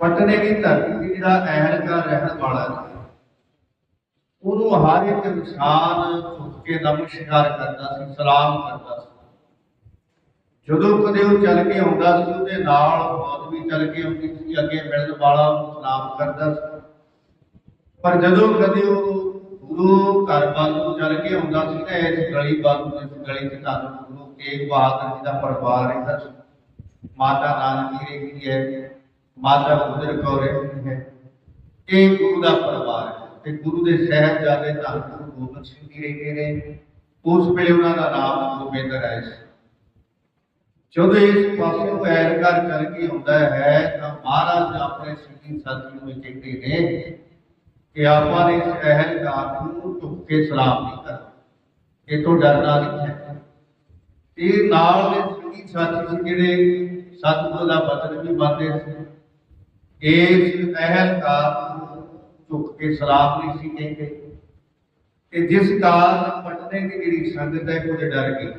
ਪਟਨੇ ਦੀ ਧਰਤੀ ਤੇ ਜਿਹੜਾ ਅਹਿਲਕਾਰ ਰਹਿਣ ਵਾਲਾ ਸੀ ਉਹਨੂੰ ਹਰ ਇੱਕ ਇਨਸਾਨ ਝੁਕ ਕੇ ਨਮਸਕਾਰ ਕਰਦਾ ਸੀ, ਸਲਾਮ ਕਰਦਾ ਸੀ। ਜਦੋਂ ਕਦੇ ਉਹ ਚੱਲ ਕੇ ਆਉਂਦਾ ਸੀ, ਉਹਦੇ ਨਾਲ ਬਹੁਤ ਵੀ ਚੱਲ ਕੇ ਆਉਂਦੀ ਸੀ, ਅੱਗੇ ਮਿਲਣ ਵਾਲਾ ਸਲਾਮ ਕਰਦਾ ਸੀ। ਪਰ ਜਦੋਂ ਕਦੇ ਉਹ ਗੁਰੂ ਘਰ ਵੱਲ ਨੂੰ ਚੱਲ ਕੇ ਆਉਂਦਾ ਸੀ, ਤਾਂ ਇਸ ਗਲੀ ਵੱਲ ਇਸ ਗਲੀ 'ਚ ਧੰਨ ਗੁਰੂ ਤੇਗ ਬਹਾਦਰ ਜੀ ਦਾ ਪਰਿਵਾਰ ਰਹਿੰਦਾ ਸੀ। ਮਾਤਾ ਨਾਨਕੀ ਜੀ ਹੈ ਮਾਤਾ ਗੁਜਰ ਕੌਰ ਹੈ ਇਹ ਗੁਰੂ ਦਾ ਪਰਿਵਾਰ ਹੈ। ਤੇ ਗੁਰੂ ਦੇ ਸਾਹਿਬਜ਼ਾਦੇ ਧੰਨ ਗੁਰੂ ਗੋਬਿੰਦ ਸਿੰਘ ਜੀ ਰਹਿੰਦੇ ਨੇ। ਉਸ ਵੇਲੇ ਉਹਨਾਂ ਦਾ ਨਾਮ ਗੋਬਿੰਦ ਰਾਏ ਸੀ। ਜਦੋਂ ਇਸ ਪਾਸੇ ਐਰ ਕਰ ਚੱਲ ਕੇ ਆਉਂਦਾ ਹੈ, ਤਾਂ ਮਹਾਰਾਜ ਆਪਣੇ ਸਿੱਖੀ ਸਾਥੀ ਨੂੰ ਕਹਿੰਦੇ ਨੇ ਕਿ ਆਪਾਂ ਨੇ ਇਸ ਅਹਿਲਕਾਰ ਨੂੰ ਝੁੱਕ ਕੇ ਸਲਾਮ ਨਹੀਂ ਕਰਨਾ। ਇਹ ਤੋਂ ਡਰਨਾ ਨਹੀਂ ਹੈ। ਇਹ ਨਾਲ ਦੇ ਸਿੱਖੀ ਸਾਥੀ ਸੀ ਜਿਹੜੇ ਸਤਿਗੁਰੂ ਦਾ ਬਚਨ ਵੀ ਮੰਨਦੇ ਸੀ। اس اہل کا چک کے سلام نہیں سی کہیں گے۔ کہ جس کا پٹنے کی جڑی سنگت ہے، وہ ڈر گئی۔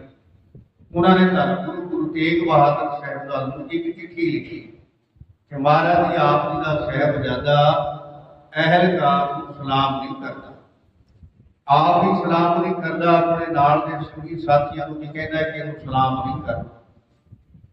انہوں نے تن گرو گرو تیگ بہادر صاحب کا ایک چٹھی لکھی کہ مہاراج جی آپ جی کا صاحب زیادہ اہل کا سلام نہیں کرتا۔ آپ ہی سلام نہیں کرتا، اپنے نال کے سنگی ساتھیوں کو بھی کہنا کہ سلام نہیں کرتا۔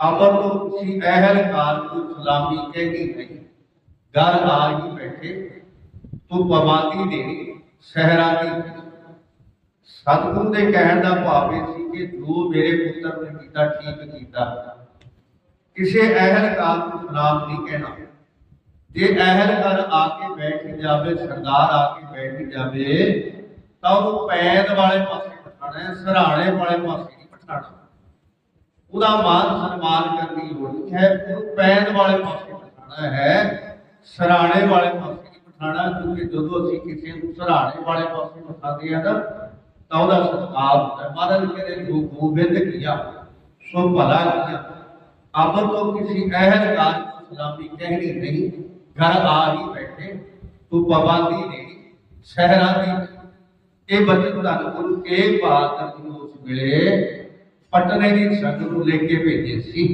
ਅਮਰ ਤੋਂ ਤੁਸੀਂ ਅਹਿਲਕਾਰ ਨੂੰ ਸਲਾਮੀ ਕਹਿਣੀ ਨਹੀਂ। ਘਰ ਆ ਹੀ ਬੈਠੇ, ਤੂੰ ਪਵਾਂਦੀ ਦੇਣੀ, ਸਹਿਰਾ ਦੀ ਸਤਿਗੁਰੂ ਦੇ ਕਹਿਣ ਦਾ ਭਾਵ ਇਹ ਸੀ ਕਿ ਜੋ ਮੇਰੇ ਪੁੱਤਰ ਨੇ ਕੀਤਾ, ਠੀਕ ਕੀਤਾ। ਕਿਸੇ ਅਹਿਲਕਾਰ ਨੂੰ ਸਲਾਮ ਨਹੀਂ ਕਹਿਣਾ। ਜੇ ਅਹਿਲਕਾਰ ਆ ਕੇ ਬੈਠ ਜਾਵੇ, ਸਰਦਾਰ ਆ ਕੇ ਬੈਠ ਜਾਵੇ, ਤਾਂ ਉਹ ਪੈਦ ਵਾਲੇ ਪਾਸੇ ਬਿਠਾਣਾ ਹੈ ਵਾਲੇ ਪਾਸੇ ਨਹੀਂ ਬਿਠਾਣਾ ਉਹਦਾ ਮਾਨ ਸਨਮਾਨ ਕਰਨ ਦੀ ਲੋੜ ਨਹੀਂ ਹੈ ਉਹਨੂੰ ਪੈਦ ਵਾਲੇ ਪਾਸੇ ਬਿਠਾਣਾ ਹੈ ਸਰਾਣੇ ਵਾਲੇ ਪਾਸੇ ਨਹੀਂ ਬਿਠਾਣਾ ਕਿਉਂਕਿ ਜਦੋਂ ਅਸੀਂ ਕਿਸੇ ਨੂੰ ਸਰਾਣੇ ਵਾਲੇ ਪਾਸੇ ਬਿਠਾਉਂਦੇ ਆ ਨਾ ਤਾਂ ਉਹਦਾ ਸਤਿਕਾਰ ਹੁੰਦਾ ਹੈ ਮਹਾਰਾਜ ਕਹਿੰਦੇ ਜੋ ਗੋਬਿੰਦ ਕੀਆ ਸੋ ਭਲਾ ਕੀਆ ਅਮਰ ਤੋਂ ਕਿਸੇ ਅਹਿਲਕਾਰ ਨੂੰ ਸਲਾਮੀ ਕਹਿਣੀ ਨਹੀਂ ਘਰ ਆ ਹੀ ਬੈਠੇ ਤੂੰ ਪਾਬੰਦੀ ਨਹੀਂ ਸਹਿਰਾ ਦੀ ਇਹ ਬਚਨ ਧੰਨ ਗੁਰੂ ਤੇਗ ਬਹਾਦਰ ਜੀ ਨੂੰ ਉਸ ਵੇਲੇ پٹنے کی سنگ لے کے بھیجے سی